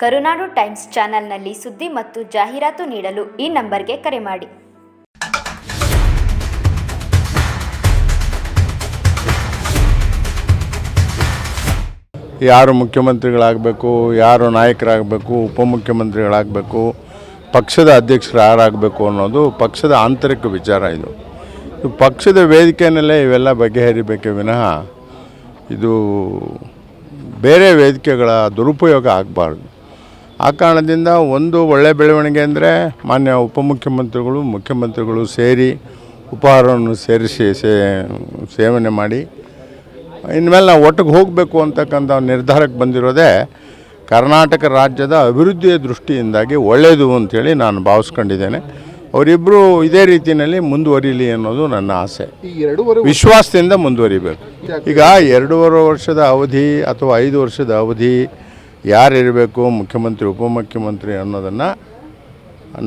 ಕರುನಾಡು times ಚಾನೆಲ್ನಲ್ಲಿ ಸುದ್ದಿ ಮತ್ತು ಜಾಹೀರಾತು ನೀಡಲು ಈ ನಂಬರ್ಗೆ ಕರೆ ಮಾಡಿ. ಯಾರು ಮುಖ್ಯಮಂತ್ರಿಗಳಾಗಬೇಕು, ಯಾರು ನಾಯಕರಾಗಬೇಕು, ಉಪಮುಖ್ಯಮಂತ್ರಿಗಳಾಗಬೇಕು, ಪಕ್ಷದ ಅಧ್ಯಕ್ಷರು ಯಾರಾಗಬೇಕು ಅನ್ನೋದು ಪಕ್ಷದ ಆಂತರಿಕ ವಿಚಾರ ಇದು. ಪಕ್ಷದ ವೇದಿಕೆಯಲ್ಲೇ ಇವೆಲ್ಲ ಬಗೆಹರಿಬೇಕೇ ವಿನಃ ಇದು ಬೇರೆ ವೇದಿಕೆಗಳ ದುರುಪಯೋಗ ಆಗಬಾರ್ದು. ಆ ಕಾರಣದಿಂದ ಒಂದು ಒಳ್ಳೆಯ ಬೆಳವಣಿಗೆ ಅಂದರೆ ಮಾನ್ಯ ಉಪಮುಖ್ಯಮಂತ್ರಿಗಳು ಮುಖ್ಯಮಂತ್ರಿಗಳು ಸೇರಿ ಉಪಹಾರವನ್ನು ಸೇರಿಸಿ ಸೇ ಸೇವನೆ ಮಾಡಿ. ಇನ್ಮೇಲೆ ನಾವು ಒಟ್ಟಿಗೆ ಹೋಗಬೇಕು ಅಂತಕ್ಕಂಥ ನಿರ್ಧಾರಕ್ಕೆ ಬಂದಿರೋದೇ ಕರ್ನಾಟಕ ರಾಜ್ಯದ ಅಭಿವೃದ್ಧಿಯ ದೃಷ್ಟಿಯಿಂದಾಗಿ ಒಳ್ಳೆಯದು ಅಂಥೇಳಿ ನಾನು ಭಾವಿಸ್ಕೊಂಡಿದ್ದೇನೆ. ಅವರಿಬ್ಬರು ಇದೇ ರೀತಿಯಲ್ಲಿ ಮುಂದುವರಿಲಿ ಅನ್ನೋದು ನನ್ನ ಆಸೆ. ವಿಶ್ವಾಸದಿಂದ ಮುಂದುವರಿಬೇಕು. ಈಗ ಎರಡೂವರೆ ವರ್ಷದ ಅವಧಿ ಅಥವಾ ಐದು ವರ್ಷದ ಅವಧಿ ಯಾರಿರಬೇಕು, ಮುಖ್ಯಮಂತ್ರಿ, ಉಪಮುಖ್ಯಮಂತ್ರಿ ಅನ್ನೋದನ್ನು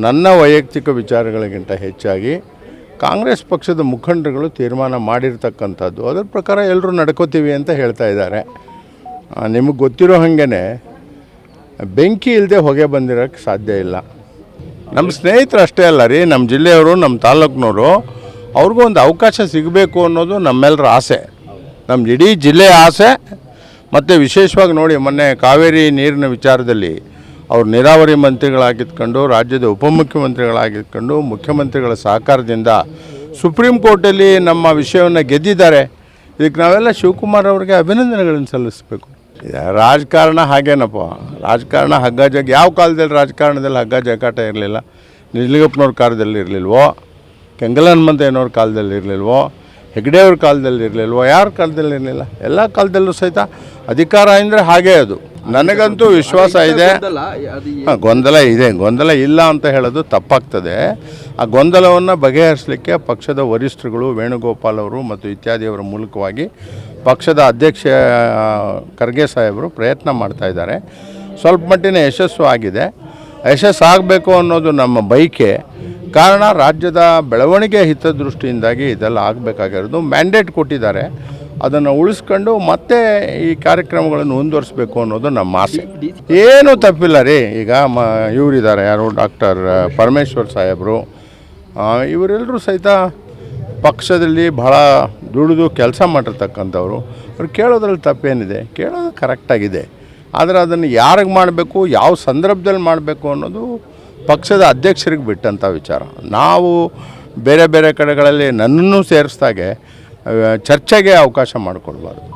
ನನ್ನ ವೈಯಕ್ತಿಕ ವಿಚಾರಗಳಿಗಿಂತ ಹೆಚ್ಚಾಗಿ ಕಾಂಗ್ರೆಸ್ ಪಕ್ಷದ ಮುಖಂಡರುಗಳು ತೀರ್ಮಾನ ಮಾಡಿರ್ತಕ್ಕಂಥದ್ದು. ಅದರ ಪ್ರಕಾರ ಎಲ್ಲರೂ ನಡ್ಕೋತೀವಿ ಅಂತ ಹೇಳ್ತಾ ಇದ್ದಾರೆ. ನಿಮಗೆ ಗೊತ್ತಿರೋ ಹಾಗೆ ಬೆಂಕಿ ಇಲ್ಲದೆ ಹೊಗೆ ಬಂದಿರೋಕ್ಕೆ ಸಾಧ್ಯ ಇಲ್ಲ. ನಮ್ಮ ಸ್ನೇಹಿತರು ಅಷ್ಟೇ ಅಲ್ಲ ರೀ ನಮ್ಮ ಜಿಲ್ಲೆಯವರು ನಮ್ಮ ತಾಲೂಕಿನವರು ಅವ್ರಿಗೂ ಒಂದು ಅವಕಾಶ ಸಿಗಬೇಕು ಅನ್ನೋದು ನಮ್ಮೆಲ್ಲರ ಆಸೆ. ನಮ್ಮ ಇಡೀ ಜಿಲ್ಲೆಯ ಆಸೆ ಮತ್ತು ವಿಶೇಷವಾಗಿ ನೋಡಿ, ಮೊನ್ನೆ ಕಾವೇರಿ ನೀರಿನ ವಿಚಾರದಲ್ಲಿ ಅವರು ನೀರಾವರಿ ಮಂತ್ರಿಗಳಾಗಿದ್ಕೊಂಡು, ರಾಜ್ಯದ ಉಪಮುಖ್ಯಮಂತ್ರಿಗಳಾಗಿದ್ಕೊಂಡು, ಮುಖ್ಯಮಂತ್ರಿಗಳ ಸಹಕಾರದಿಂದ ಸುಪ್ರೀಂ ಕೋರ್ಟಲ್ಲಿ ನಮ್ಮ ವಿಷಯವನ್ನು ಗೆದ್ದಿದ್ದಾರೆ. ಇದಕ್ಕೆ ನಾವೆಲ್ಲ ಶಿವಕುಮಾರ್ ಅವರಿಗೆ ಅಭಿನಂದನೆಗಳನ್ನು ಸಲ್ಲಿಸಬೇಕು. ರಾಜಕಾರಣ ಹಾಗೇನಪ್ಪ? ರಾಜಕಾರಣ ಹಗ್ಗ ಜಗ್ ಯಾವ ಕಾಲದಲ್ಲಿ ರಾಜಕಾರಣದಲ್ಲಿ ಹಗ್ಗ ಜಗ್ಗಾಟ ಇರಲಿಲ್ಲ? ನಿಜಲಿಂಗಪ್ಪನವ್ರ ಕಾಲದಲ್ಲಿ ಇರಲಿಲ್ವೋ? ಕೆಂಗಲಹನುಮಂತಯ್ಯನವ್ರ ಕಾಲದಲ್ಲಿ ಇರಲಿಲ್ವೋ? ಹೆಗ್ಡೆಯವ್ರ ಕಾಲದಲ್ಲಿ ಇರಲಿಲ್ವ? ಯಾರ ಕಾಲದಲ್ಲಿ ಇರಲಿಲ್ಲ? ಎಲ್ಲ ಕಾಲದಲ್ಲೂ ಸಹಿತ ಅಧಿಕಾರ ಅಂದರೆ ಹಾಗೇ ಅದು. ನನಗಂತೂ ವಿಶ್ವಾಸ ಇದೆ. ಹಾಂ ಗೊಂದಲ ಇದೆ. ಗೊಂದಲ ಇಲ್ಲ ಅಂತ ಹೇಳೋದು ತಪ್ಪಾಗ್ತದೆ. ಆ ಗೊಂದಲವನ್ನು ಬಗೆಹರಿಸಲಿಕ್ಕೆ ಪಕ್ಷದ ವರಿಷ್ಠರುಗಳು ವೇಣುಗೋಪಾಲ್ ಅವರು ಮತ್ತು ಇತ್ಯಾದಿಯವರ ಮೂಲಕವಾಗಿ ಪಕ್ಷದ ಅಧ್ಯಕ್ಷ ಖರ್ಗೆ ಸಾಹೇಬರು ಪ್ರಯತ್ನ ಮಾಡ್ತಾ ಇದ್ದಾರೆ. ಸ್ವಲ್ಪ ಮಟ್ಟಿನ ಯಶಸ್ಸು ಆಗಿದೆ. ಯಶಸ್ಸು ಆಗಬೇಕು ಅನ್ನೋದು ನಮ್ಮ ಬೈಕೆ ಕಾರಣ ರಾಜ್ಯದ ಬೆಳವಣಿಗೆ ಹಿತದೃಷ್ಟಿಯಿಂದಾಗಿ ಇದೆಲ್ಲ ಆಗಬೇಕಾಗಿರೋದು. ಮ್ಯಾಂಡೇಟ್ ಕೊಟ್ಟಿದ್ದಾರೆ. ಅದನ್ನು ಉಳಿಸ್ಕೊಂಡು ಮತ್ತೆ ಈ ಕಾರ್ಯಕ್ರಮಗಳನ್ನು ಮುಂದುವರಿಸಬೇಕು ಅನ್ನೋದು ನಮ್ಮ ಆಸೆ. ಏನೂ ತಪ್ಪಿಲ್ಲ ರೀ. ಈಗ ಮ, ಇವರಿದ್ದಾರೆ. ಯಾರು? ಡಾಕ್ಟರ್ ಪರಮೇಶ್ವರ್ ಸಾಹೇಬರು. ಇವರೆಲ್ಲರೂ ಸಹಿತ ಪಕ್ಷದಲ್ಲಿ ಬಹಳ ದುಡಿದು ಕೆಲಸ ಮಾಡಿರ್ತಕ್ಕಂಥವ್ರು. ಅವ್ರು ಕೇಳೋದ್ರಲ್ಲಿ ತಪ್ಪೇನಿದೆ. ಕೇಳೋದು ಕರೆಕ್ಟಾಗಿದೆ ಆದರೆ ಅದನ್ನು ಯಾರಿಗೆ ಮಾಡಬೇಕು? ಯಾವ ಸಂದರ್ಭದಲ್ಲಿ ಮಾಡಬೇಕು ಅನ್ನೋದು ಪಕ್ಷದ ಅಧ್ಯಕ್ಷರಿಗೆ ಬಿಟ್ಟಂಥ ವಿಚಾರ. ನಾವು ಬೇರೆ ಬೇರೆ ಕಡೆಗಳಲ್ಲಿ ನನ್ನನ್ನು ಸೇರಿಸ್ದಾಗೆ ಚರ್ಚೆಗೆ ಅವಕಾಶ ಮಾಡಿಕೊಡ್ಬಾರ್ದು.